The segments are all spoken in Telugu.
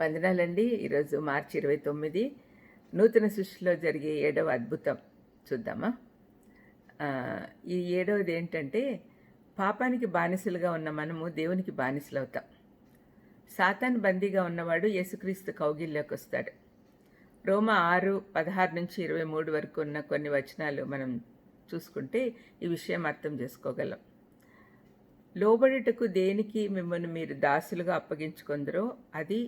వందనాలండి. ఈరోజు మార్చి ఇరవై తొమ్మిది. నూతన సృష్టిలో జరిగే ఏడవ అద్భుతం చూద్దామా? ఈ ఏడవది ఏంటంటే పాపానికి బానిసలుగా ఉన్న మనము దేవునికి బానిసలవుతాం. సాతాన్ బందీగా ఉన్నవాడు యేసుక్రీస్తు కౌగిల్లోకి వస్తాడు రోమ ఆరు పదహారు నుంచి ఇరవై మూడు వరకు ఉన్న కొన్ని వచనాలు మనం చూసుకుంటే ఈ విషయం అర్థం చేసుకోగలం. లోబడుటకు దేనికి మిమ్మల్ని మీరు దాసులుగా అప్పగించుకుందరో అది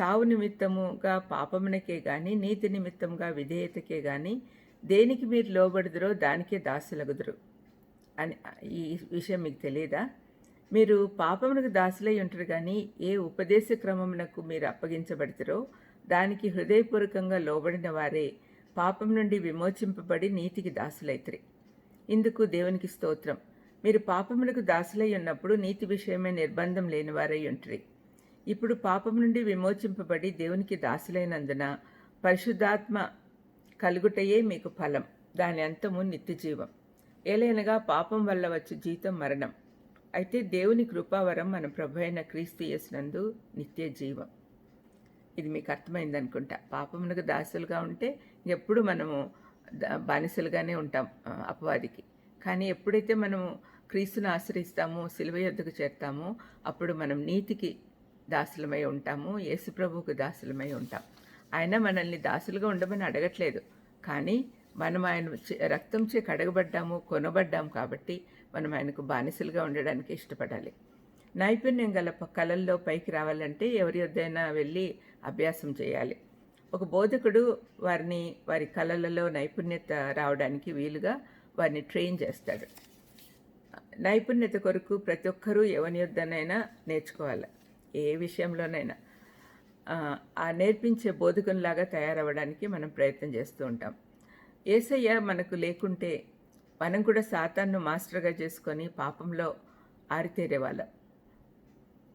చావు నిమిత్తముగా పాపమునకే గాని నీతి నిమిత్తముగా విధేయతకే గాని దేనికి మీరు లోబడుదురో దానికే దాసులగుదురు. అని ఈ విషయం మీకు తెలియదా? మీరు పాపమునకు దాసులై ఉంటారు కానీ ఏ ఉపదేశ క్రమమునకు మీరు అప్పగించబడతారో దానికి హృదయపూర్వకంగా లోబడిన వారే పాపం నుండి విమోచింపబడి నీతికి దాసులైతరి. ఇందుకు దేవునికి స్తోత్రం. మీరు పాపములకు దాసులై ఉన్నప్పుడు నీతి విషయమే నిర్బంధం లేని వారై ఇప్పుడు పాపం నుండి విమోచింపబడి దేవునికి దాసులైనందున పరిశుద్ధాత్మ కలుగుటయే మీకు ఫలం దాని అంతము నిత్య జీవం ఏలైనగా పాపం వల్ల వచ్చే జీతం మరణం. అయితే దేవుని కృపావరం మన ప్రభు అయిన క్రీస్తు యేసునందు నిత్య జీవం ఇది మీకు అర్థమైంది అనుకుంటా. పాపమునకు దాసులుగా ఉంటే ఎప్పుడు మనము బానిసలుగానే ఉంటాం అపవాదికి. కానీ ఎప్పుడైతే మనము క్రీస్తును ఆశ్రయిస్తామో సిలువ యొద్దకు చేరుతామో అప్పుడు మనం నీతికి దాసులమై ఉంటాము యేసుప్రభువుకు దాసులమై ఉంటాం. ఆయన మనల్ని దాసులుగా ఉండమని అడగట్లేదు. కానీ మనం ఆయన చే- రక్తంచే కడగబడ్డాము కొనబడ్డాము కాబట్టి మనం ఆయనకు బానిసలుగా ఉండడానికి ఇష్టపడాలి. నైపుణ్యం గల కళల్లో పైకి రావాలంటే ఎవరి వద్దైనా వెళ్ళి అభ్యాసం చేయాలి. ఒక బోధకుడు వారిని వారి కళలలో నైపుణ్యత రావడానికి వీలుగా వారిని ట్రైన్ చేస్తాడు. నైపుణ్యత కొరకు ప్రతి ఒక్కరూ ఎవరి వద్దనైనా నేర్చుకోవాలి. ఏ విషయంలోనైనా ఆ, నేర్పించే బోధకునిలాగా తయారవ్వడానికి మనం ప్రయత్నం చేస్తూ ఉంటాం. ఏసయ్య మనకు లేకుంటే మనం కూడా సాతాన్ను మాస్టర్గా చేసుకొని పాపంలో ఆరితేరే వాళ్ళం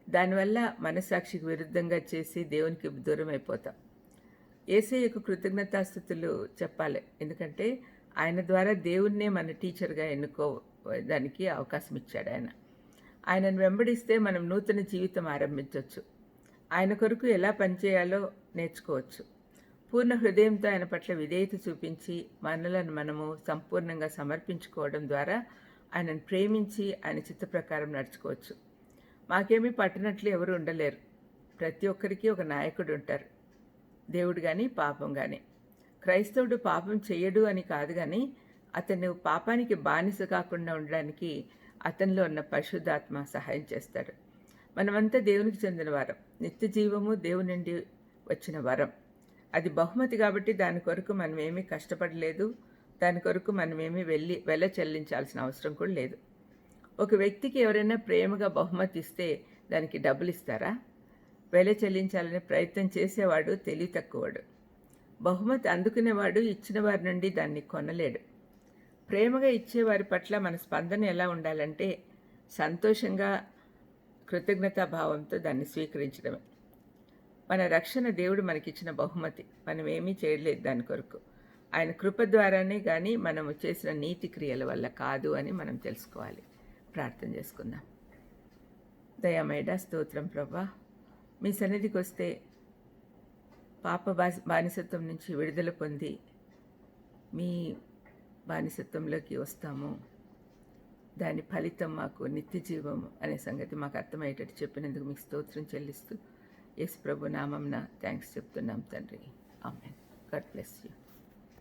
దానివల్ల మనసాక్షికి విరుద్ధంగా చేసి దేవునికి దూరం అయిపోతాం ఏసయ్యకు కృతజ్ఞతాస్థుతులు చెప్పాలి. ఎందుకంటే ఆయన ద్వారా దేవుణ్ణే మన టీచర్గా ఎన్నుకో దానికి అవకాశం ఇచ్చాడు ఆయన. ఆయనను వెంబడిస్తే మనం నూతన జీవితం ఆరంభించవచ్చు ఆయన కొరకు ఎలా పనిచేయాలో నేర్చుకోవచ్చు. పూర్ణ హృదయంతో ఆయన పట్ల విధేయత చూపించి మనలను మనము సంపూర్ణంగా సమర్పించుకోవడం ద్వారా ఆయనను ప్రేమించి ఆయన చిత్త ప్రకారం నడుచుకోవచ్చు. మాకేమీ పట్టినట్లు ఎవరు ఉండలేరు. ప్రతి ఒక్కరికి ఒక నాయకుడు ఉంటారు. దేవుడు కానీ పాపం కానీ క్రైస్తవుడు పాపం చేయడు అని కాదు కానీ అతను పాపానికి బానిస కాకుండా ఉండడానికి అతనిలో ఉన్న పరిశుద్ధాత్మ సహాయం చేస్తాడు. మనమంతా దేవునికి చెందిన వారం. నిత్య జీవము దేవుని నుండి వచ్చిన వరం. అది బహుమతి కాబట్టి దాని కొరకు మనమేమీ కష్టపడలేదు. దాని కొరకు మనమేమీ వెళ్ళి వెల చెల్లించాల్సిన అవసరం కూడా లేదు. ఒక వ్యక్తికి ఎవరైనా ప్రేమగా బహుమతి ఇస్తే దానికి డబ్బులు ఇస్తారా? వెల చెల్లించాలనే ప్రయత్నం చేసేవాడు తెలివి తక్కువడు బహుమతి అందుకునేవాడు ఇచ్చిన వారి నుండి దాన్ని కొనలేడు. ప్రేమగా ఇచ్చేవారి పట్ల మన స్పందన ఎలా ఉండాలంటే సంతోషంగా కృతజ్ఞతాభావంతో దాన్ని స్వీకరించడమే. మన రక్షణ దేవుడు మనకిచ్చిన బహుమతి. మనం ఏమీ చేయలేదు దాని కొరకు. ఆయన కృప ద్వారానే కానీ మనము చేసిన నీతి క్రియల వల్ల కాదు అని మనం తెలుసుకోవాలి. ప్రార్థన చేసుకుందాం. దయామేడ స్తోత్రం ప్రభా. మీ సన్నిధికి వస్తే పాప బాస్- బానిసత్వం నుంచి విడుదల పొంది మీ బానిసత్వంలోకి వస్తాము. దాని ఫలితం మాకు నిత్య జీవము అనే సంగతి మాకు అర్థమయ్యేటట్టు చెప్పినందుకు మీకు స్తోత్రం చెల్లిస్తూ యేసు ప్రభు నామంన థ్యాంక్స్ చెప్తున్నాం తండ్రి. Amen God bless you